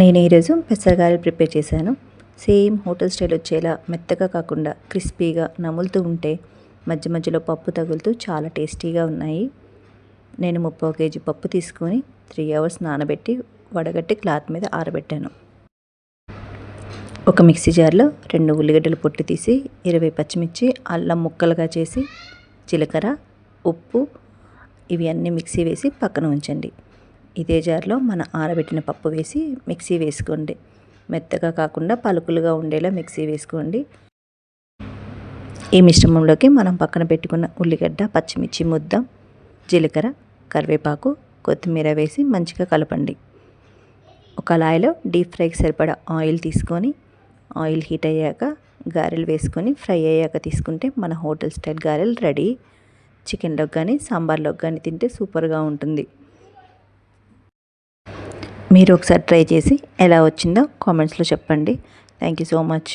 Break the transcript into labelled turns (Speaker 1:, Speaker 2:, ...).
Speaker 1: నేను ఈరోజు పెసరగాయలు ప్రిపేర్ చేశాను. సేమ్ హోటల్ స్టైల్ వచ్చేలా మెత్తగా కాకుండా క్రిస్పీగా నములుతూ ఉంటే మధ్య మధ్యలో పప్పు తగులుతూ చాలా టేస్టీగా ఉన్నాయి. నేను ముప్పై కేజీ పప్పు తీసుకొని త్రీ అవర్స్ నానబెట్టి వడగట్టి క్లాత్ మీద ఆరబెట్టాను. ఒక మిక్సీ జార్లో రెండు ఉల్లిగడ్డలు పొట్టు తీసి ఇరవై పచ్చిమిర్చి అల్లం ముక్కలుగా చేసి జీలకర్ర ఉప్పు ఇవి అన్నీ మిక్సీ వేసి పక్కన ఉంచండి. ఇదే జార్లో మన ఆరబెట్టిన పప్పు వేసి మిక్సీ వేసుకోండి. మెత్తగా కాకుండా పలుకులుగా ఉండేలా మిక్సీ వేసుకోండి. ఈ మిశ్రమంలోకి మనం పక్కన పెట్టుకున్న ఉల్లిగడ్డ పచ్చిమిర్చి ముద్ద జీలకర్ర కరివేపాకు కొత్తిమీర వేసి మంచిగా కలపండి. ఒక కళాయిలో డీప్ ఫ్రైకి సరిపడా ఆయిల్ తీసుకొని ఆయిల్ హీట్ అయ్యాక గారెలు వేసుకొని ఫ్రై అయ్యాక తీసుకుంటే మన హోటల్ స్టైల్ గారెలు రెడీ. చికెన్లోకి కానీ సాంబార్లోకి కానీ తింటే సూపర్గా ఉంటుంది. మీరు ఒకసారి ట్రై చేసి ఎలా వచ్చిందో కామెంట్స్లో చెప్పండి. Thank you so much.